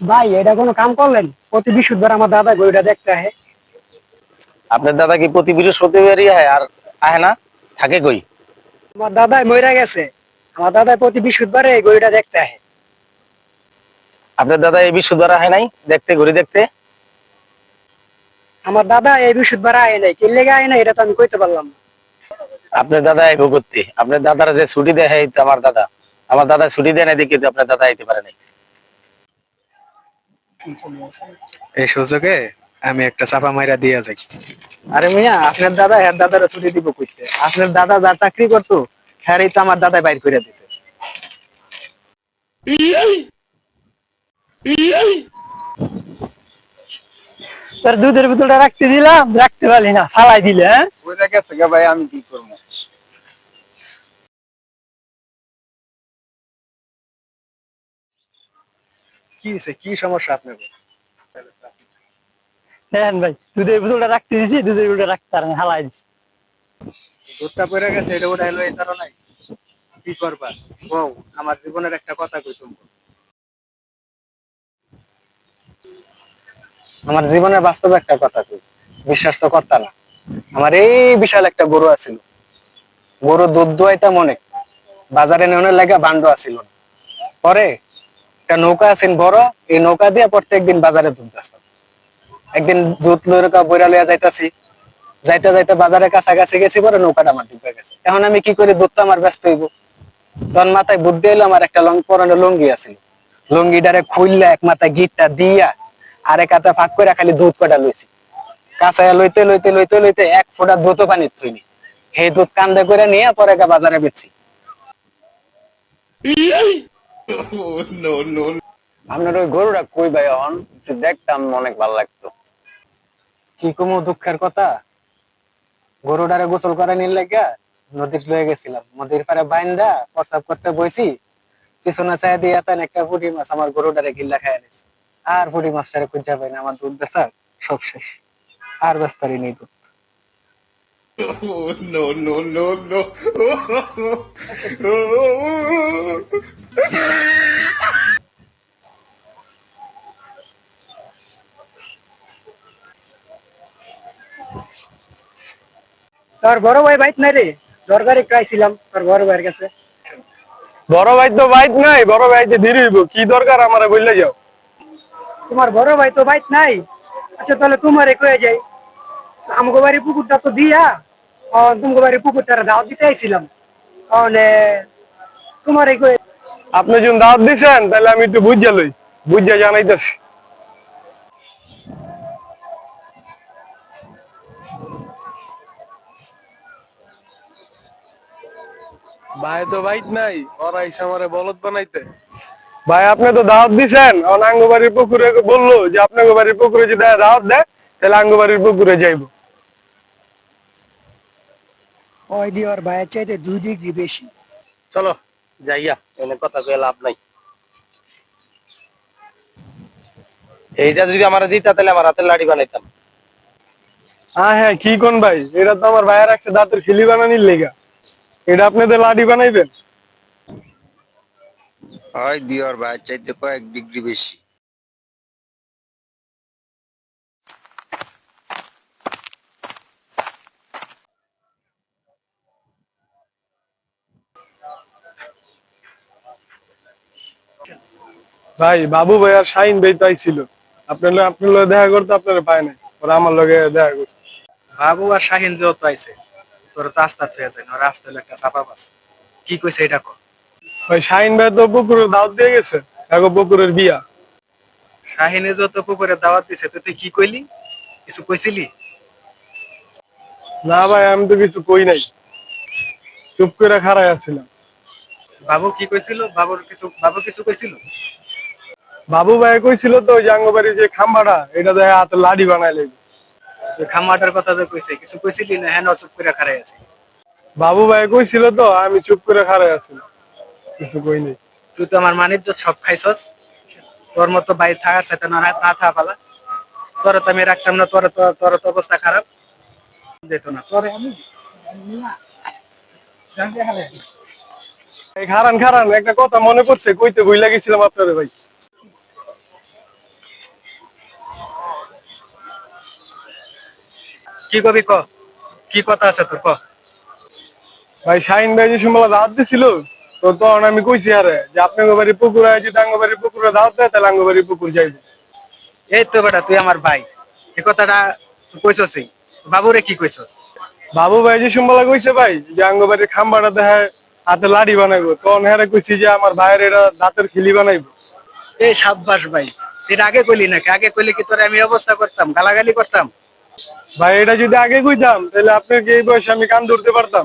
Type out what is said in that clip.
ভাই এটা কোনো কাম করলেন? প্রতি বৃহস্পতিবার আমার দাদা গরুটা দেখতে আহে আপনার দাদা কি প্রতি বৃহস্পতিবারই আয় আর আহে না? থাকে কই? আমার দাদা মরে গেছে। আমার দাদা প্রতি বৃহস্পতিবারে এই গরুটা দেখতে আহে আপনার দাদা এই বৃহস্পতিবার আহে নাই? দেখতে ঘুরে দেখতে? আমার দাদা এই বৃহস্পতিবার আয় নাই। কে লেগে আয় নাই এটা তো আমি কইতে পারলাম না। আপনার দাদা আইব করতে? আপনার দাদারা যে ছুটি দেয় তো আমার দাদা। আমার দাদা ছুটি দেয় না দেখি তো আপনার দাদা আইতে পারে নাই। এই সুযোগে আমি একটা চাপা মাইরা দিয়া যাই। আরে মিয়া, আপনার দাদা দাদারা ছুটি দিব কইতে। আপনার দাদা চাকরি করতো তো আমার দাদা বাইর করে দিছে। তোর দুধের বোতলটা রাখতে দিলাম, রাখতে পারলি না, ফালাই দিলে হ্যাঁ? গেছে ভাই, আমি কি করব? কি হয়েছে? কি সমস্যা আপনার? ভাই দুধের বোতলটা রাখতে দিছি দুধের বোতলটা রাখতে পারেন হালাই দিছি। দুধটা পড়ে গেছে এটা ওটা এলো এই কারণে কি করবা? বউ আমার জীবনের একটা কথা কই তুমি আমার জীবনের বাস্তবে একটা কথা কই? বিশ্বাস তো করতা না। আমার এই বিশাল একটা গরু আছিল। গরু দুধ দোয়াইতাম অনেক বাজারে নেওয়ার লাগা বান্ড আছিল পরে একটা নৌকা আছেন বড়, এই নৌকা দিয়ে প্রত্যেকদিন বাজারে দুধ বেচতাম একদিন দুধ লইরা বইরা লইয়া যাইতাছি। যাইতে যাইতে বাজারে কাছাকাছি গেছি, পরে নৌকাটা আমার ডুবে গেছে। এখন আমি কি করি, দুধটা আমার ব্যস্ত হইব। তখন মাথায় বুদ্ধি এলো আমার একটা লং পরানো লুঙ্গি আছিল লুঙ্গিটারে খুললে এক মাথায় গিটটা দিয়া, আর এক হাতে ফাঁক করে খালি দুধ কটা লইছি। কাঁচায়া লইতে লইতে লইতে লইতে এক ফোঁটা দুধ পানি থইনি। সেই দুধ কান্দে করে নিয়ে পরে বাজারে বেচছি আপনার ওই গরুটা কই ভাই একটু দেখতাম অনেক ভালো লাগতো। কি কমো দুঃখের কথা? গরুটারে গোসল করে নিলে গা নদীর লয়ে গেছিলাম। নদীর পারে বাইন্দা প্রসাব করতে বইছি। পিছনে চাই দিয়ে তেন একটা পুঁটি মাছ আমার গরুটারে গিল্লা খাইয়া নিছে। আর পুঁটি মাছটারে খুঁজা পাই না আমার দুধ বেচা সব শেষ আর বেস্তারি নেই দুধ। তোর বড় ভাই বাইক নাই রে? দরকারে চাইছিলাম তোর বড় ভাইয়ের কাছে। বড় ভাই তো বাইক নাই বড় ভাই তো ধীরে হইব। কি দরকার আমার বললে যাও? তোমার বড় ভাই তো বাইক নাই। আচ্ছা তাহলে তোমার কয়ে যাই। আমগো বাড়ি পুকুরটা তো দিয়া। তোমার বাড়ি পুকুরটার দাওয়াত দিতে আইছিলাম। তাহলে তোমার কয়ে আপনি যখন দাওয়াত দিছেন তাহলে আমি একটু বুঝা লই বুঝা জানাইতেছি। ভাই তো বাইক নাই ওরা এসে আমারে বলদ বানাইতে। ভাই আপনি তো দাওয়াত দিছেন আঙ্গবাড়ির পুকুরে বলল যে আপনাকে বাড়ির পুকুরে যদি দাওয়াত দেয় তাহলে আঙ্গবাড়ির পুকুরে যাইবো। ওই দিয়ে ভাইয়ের চাইতে দুই ডিগ্রি বেশি? চলো যাইয়া এনে কথা কয়ে লাভ নাই। এইটা যদি আমার দিতা তাহলে আমার হাতের লাড়ি বানাইতাম। হ্যাঁ হ্যাঁ কি কোন ভাই? এটা তো আমার ভাইয়ের একটা দাঁতের খিলি বানানির লেগা। এটা আপনাদের লাডি বানাইবেন? হয় দিওর ভাই চাইতে কয়েক ডিগ্রি বেশি। ভাই বাবু ভাই আর শাহিন ভাই তো আইছিল। আপনার আপনার লগে দেখা করতে আপনার পায় নাই। ওরা আমার লগে দেখা করছে। বাবু আর শাহিন যত আইছে তোর তো আস্তা ফিরে যায় না রাস্তা একটা চাপা বাস। কি কইছে এটা কর ভাই শাহিন ভাই তো পুকুরের দাওয়াত দিয়ে গেছে এখন পুকুরের বিয়া। শাহিনে যত পুকুরে দাওয়াত দিছে তো তুই কি কইলি? কিছু কইছিলি? না ভাই আমি তো কিছু কই নাই। চুপ করে খাড়াই আছিলাম। বাবু কি কইছিল? বাবুর কিছু বাবু কিছু কইছিল? বাবু ভাই কইছিল তো ওই জাঙ্গবাড়ির যে খাম্বাটা এটা দেয় হাতে লাডি বানাই লাগবে তুই খামাটার কথা যে কইছে কিছু কইছিলি না? হ্যাঁ চুপ করে খারাই আছে। বাবু ভাই কইছিল তো আমি চুপ করে খাড়াই আছিলাম কিছু কই নাই। তুই তো আমার মানিজ্য সব খাইছস। তোর মতো বাইরে থাকার সাথে না না থাকা পালা। তোর তো আমি রাখতাম না তোর তো তোর তো অবস্থা খারাপ। যেত না। তোরে আমি এই খারান খারান একটা কথা মনে পড়ছে কইতে বই লাগেছিলাম আপনারে ভাই। কি কবি ক? কি কথা আছে তোর ক? ভাই শাহিন ভাই যে সময় দাওয়াত দিছিল তো তখন আমি কইছি আরে যে আপনাকে বাড়ি পুকুরে বাড়ি পুকুরে দাওয়াত দেয় তাহলে আঙ্গ বাড়ি পুকুর যাইবো। এই তো বেটা তুই আমার ভাই। এই কথাটা তুই কইছসই বাবুরে কি কইছস? বাবু ভাই যে সময় কইছে ভাই যে আঙ্গ বাড়ির খাম্বাটা দেখায় হাতে লাড়ি বানাইবো তখন হ্যাঁ কইছি যে আমার ভাইয়ের এটা দাঁতের খিলি বানাইবো। এই সাব্বাস ভাই এটা আগে কইলি নাকি? আগে কইলে কি তোরে আমি অবস্থা করতাম গালাগালি করতাম? ভাই এটা যদি আগে কইতাম তাহলে আপনাকে এই বয়সে আমি কান ধরতে পারতাম।